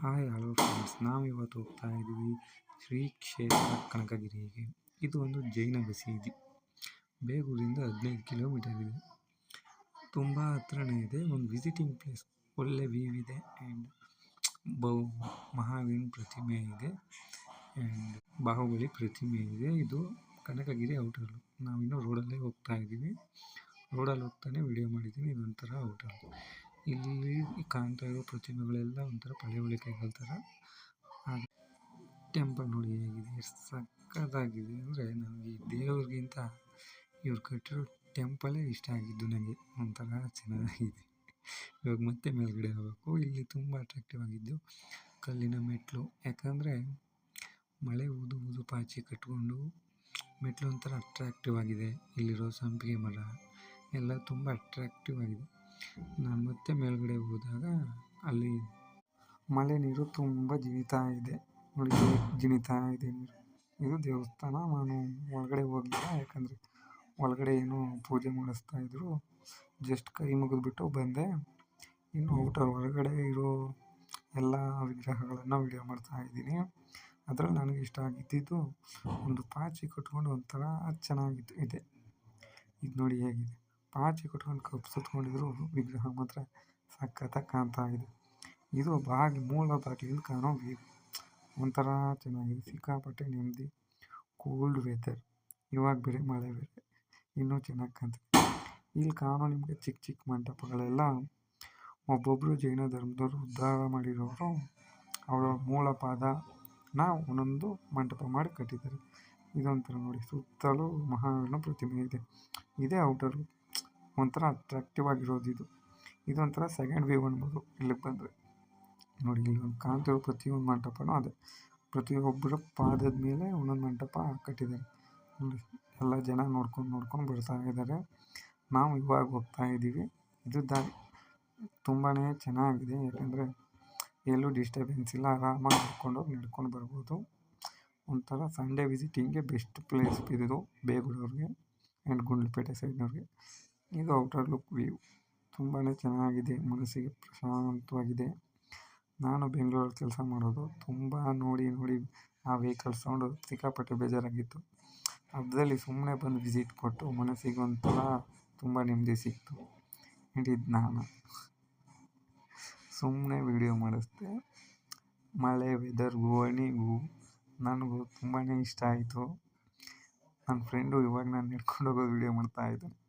Hi hello friends ನಾವಿವತ್ತು ಹೋಗ್ತಾ ಇದ್ದೀವಿ ಶ್ರೀ ಕ್ಷೇತ್ರ ಕನಕಗಿರಿಗೆ. ಇದು ಒಂದು ಜೈನ ಬಸೀದಿ ಬೇಗೂರಿಂದ ಹದಿನೈದು ಕಿಲೋಮೀಟರ್ ಇದೆ. ತುಂಬ ಹತ್ರನೇ ಇದೆ. ಒಂದು ವಿಸಿಟಿಂಗ್ ಪ್ಲೇಸ್ ಒಳ್ಳೆ ವ್ಯೂ ಇದೆ ಆ್ಯಂಡ್ ಬಹು ಮಹಾವೀರ ಪ್ರತಿಮೆ ಇದೆ ಆ್ಯಂಡ್ ಬಾಹುಬಲಿ ಪ್ರತಿಮೆ ಇದೆ. ಇದು ಕನಕಗಿರಿ ಔಟರು ನಾವಿನ್ನೂ ರೋಡಲ್ಲೇ ಹೋಗ್ತಾ ಇದ್ದೀವಿ. ರೋಡಲ್ಲಿ ಹೋಗ್ತಾನೆ ವಿಡಿಯೋ ಮಾಡಿದ್ದೀನಿ. ಇದೊಂಥರ ಔಟರ್ ಇಲ್ಲಿ ಕಾಣ್ತಾ ಇರೋ ಪ್ರತಿಮೆಗಳೆಲ್ಲ ಒಂಥರ ಪಳೆಯುಳಿಕೆಗಳ ಥರ. ಹಾಗೆ ಟೆಂಪಲ್ ನೋಡಿ ಹೇಗಿದೆ, ಎಷ್ಟು ಸಕ್ಕತ್ತಾಗಿದೆ ಅಂದರೆ ನನಗೆ ದೇವ್ರಿಗಿಂತ ಇವ್ರು ಕಟ್ಟಿರೋ ಟೆಂಪಲೇ ಇಷ್ಟ ಆಗಿದ್ದು ನನಗೆ ಒಂಥರ ಚೆನ್ನಾಗಿದೆ. ಇವಾಗ ಮತ್ತೆ ಮೇಲ್ಗಡೆ ಹೋಗಬೇಕು. ಇಲ್ಲಿ ತುಂಬ ಅಟ್ರಾಕ್ಟಿವ್ ಆಗಿದ್ದು ಕಲ್ಲಿನ ಮೆಟ್ಲು. ಯಾಕಂದರೆ ಮಳೆ ಊದು ಊದು ಪಾಚಿ ಕಟ್ಕೊಂಡು ಮೆಟ್ಲು ಒಂಥರ ಅಟ್ರಾಕ್ಟಿವ್ ಆಗಿದೆ. ಇಲ್ಲಿರೋ ಸಂಪಿಗೆ ಮರ ಎಲ್ಲ ತುಂಬ ಅಟ್ರಾಕ್ಟಿವ್ ಆಗಿದೆ. ನಾನು ಮತ್ತೆ ಮೇಲ್ಗಡೆ ಹೋದಾಗ ಅಲ್ಲಿ ಮಳೆ ನೀರು ತುಂಬ ಜಿನಿತಾ ಇದೆ. ನೋಡಿ, ಜಿನಿತಾ ಇದೆ ನೀರು. ಇದು ದೇವಸ್ಥಾನ. ನಾನು ಒಳಗಡೆ ಹೋಗಿಲ್ಲ. ಯಾಕಂದರೆ ಒಳಗಡೆ ಏನೋ ಪೂಜೆ ಮಾಡಿಸ್ತಾ ಇದ್ರು. ಜಸ್ಟ್ ಕೈ ಮುಗಿದ್ಬಿಟ್ಟು ಬಂದೆ. ಇನ್ನು ಔಟರ್ ಹೊರಗಡೆ ಇರೋ ಎಲ್ಲ ವಿಗ್ರಹಗಳನ್ನು ವಿಡಿಯೋ ಮಾಡ್ತಾ ಇದ್ದೀನಿ. ಅದರಲ್ಲಿ ನನಗೆ ಇಷ್ಟ ಆಗಿದ್ದಿದ್ದು ಒಂದು ಪಾಚಿ ಕಟ್ಕೊಂಡು ಒಂಥರ ಚೆನ್ನಾಗಿತ್ತು. ಇದೆ. ಇದು ನೋಡಿ ಹೇಗಿದೆ. ಪಾಚಿ ಕಟ್ಕೊಂಡು ಕಪ್ ಸುತ್ಕೊಂಡಿದ್ರು ವಿಗ್ರಹ ಮಾತ್ರ ಸಖತ್ತಾಗಿ ಕಾಣ್ತಾ ಇದೆ. ಇದು ಬಾಗಿ ಮೂಲ ಬಾಗಿಲಿಂದ ಕಾಣೋ ವ್ಯೂ. ಒಂಥರ ಚೆನ್ನಾಗಿದೆ. ಸಿಕ್ಕಾಪಟ್ಟೆ ನೆಮ್ಮದಿ. ಕೋಲ್ಡ್ ವೆದರ್ ಇವಾಗ ಬೇರೆ ಮಳೆ ಬೇರೆ. ಇನ್ನೂ ಚೆನ್ನಾಗಿ ಕಾಣ್ತದೆ ಇಲ್ಲಿ ಕಾಣೋ ನಿಮಗೆ ಚಿಕ್ಕ ಚಿಕ್ಕ ಮಂಟಪಗಳೆಲ್ಲ ಒಬ್ಬೊಬ್ಬರು ಜೈನ ಧರ್ಮದವರು ಉದ್ಧಾರ ಮಾಡಿರೋರು ಅವರ ಮೂಲ ಪಾದನ ಒಂದೊಂದು ಮಂಟಪ ಮಾಡಿ ಕಟ್ಟಿದ್ದಾರೆ. ಇದೊಂಥರ ನೋಡಿ. ಸುತ್ತಲೂ ಮಹಾವೀರನ ಪ್ರತಿಮೆ ಇದೆ. ಇದೇ ಔಟರು ಒಂಥರ ಅಟ್ರಾಕ್ಟಿವ್ ಆಗಿರೋದು ಇದು. ಇದೊಂಥರ ಸೆಕೆಂಡ್ ವ್ಯೂ ಅನ್ಬೋದು ಇಲ್ಲಿಗೆ ಬಂದರೆ. ನೋಡಿ, ಇಲ್ಲಿ ಒಂದು ಕಾಣ್ತಿರೋ ಪ್ರತಿಯೊಂದು ಮಂಟಪನೂ ಅದೇ. ಪ್ರತಿಯೊಬ್ಬರ ಪಾದದ ಮೇಲೆ ಒಂದೊಂದು ಮಂಟಪ ಕಟ್ಟಿದ್ದಾರೆ. ನೋಡಿ, ಎಲ್ಲ ಜನ ನೋಡ್ಕೊಂಡು ನೋಡ್ಕೊಂಡು ಬರ್ತಾ ಇದ್ದಾರೆ. ನಾವು ಇವಾಗ ಹೋಗ್ತಾ ಇದ್ದೀವಿ. ಇದು ದಾರಿ ತುಂಬಾ ಚೆನ್ನಾಗಿದೆ. ಯಾಕಂದರೆ ಎಲ್ಲೂ ಡಿಸ್ಟರ್ಬೆನ್ಸ್ ಇಲ್ಲ. ಆರಾಮಾಗಿ ನಡ್ಕೊಂಡು ಹೋಗಿ ನಡ್ಕೊಂಡು ಬರ್ಬೋದು. ಒಂಥರ ಸಂಡೇ ವಿಸಿಟಿಂಗೆ ಬೆಸ್ಟ್ ಪ್ಲೇಸ್ ಇದು ಬೇಗೂರವ್ರಿಗೆ ಆ್ಯಂಡ್ ಗುಂಡ್ಲುಪೇಟೆ ಸೈಡ್ನವ್ರಿಗೆ ಇದು ಔಟರ್ ಲುಕ್ ವ್ಯೂ ತುಂಬಾ ಚೆನ್ನಾಗಿದೆ, ಮನಸ್ಸಿಗೆ ಪ್ರಶಾಂತವಾಗಿದೆ. ನಾನು ಬೆಂಗಳೂರಲ್ಲಿ ಕೆಲಸ ಮಾಡೋದು ತುಂಬ ನೋಡಿ ನೋಡಿ ಆ ವೆಹಿಕಲ್ ಸೌಂಡು ಸಿಕ್ಕಾಪಟ್ಟೆ ಬೇಜಾರಾಗಿತ್ತು. ಅದರಲ್ಲಿ ಸುಮ್ಮನೆ ಬಂದು ವಿಸಿಟ್ ಕೊಟ್ಟು ಮನಸ್ಸಿಗೆ ಒಂಥರ ತುಂಬ ನೆಮ್ಮದಿ ಸಿಕ್ತು. ಹಿಡಿದು ನಾನು ಸುಮ್ಮನೆ ವಿಡಿಯೋ ಮಾಡಿಸ್ದೆ. ಮಳೆ ವೆದರ್ಗೂ ಗೋಣಿಗೂ ನನಗೂ ತುಂಬಾ ಇಷ್ಟ ಆಯಿತು. ನನ್ನ ಫ್ರೆಂಡು ಇವಾಗ ನಾನು ನಡ್ಕೊಂಡು ಹೋಗೋ ವೀಡಿಯೋ ಮಾಡ್ತಾ ಇದ್ದಾನೆ.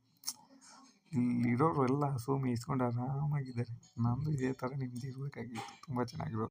ಇಲ್ಲಿರೋರು ಎಲ್ಲ ಹಸು ಇಸ್ಕೊಂಡು ಆರಾಮಾಗಿದ್ದಾರೆ. ನಮ್ಮದು ಇದೇ ಥರ ನಿಮ್ಮದು ಇರಬೇಕಾಗಿತ್ತು. ತುಂಬ ಚೆನ್ನಾಗಿರೋದು.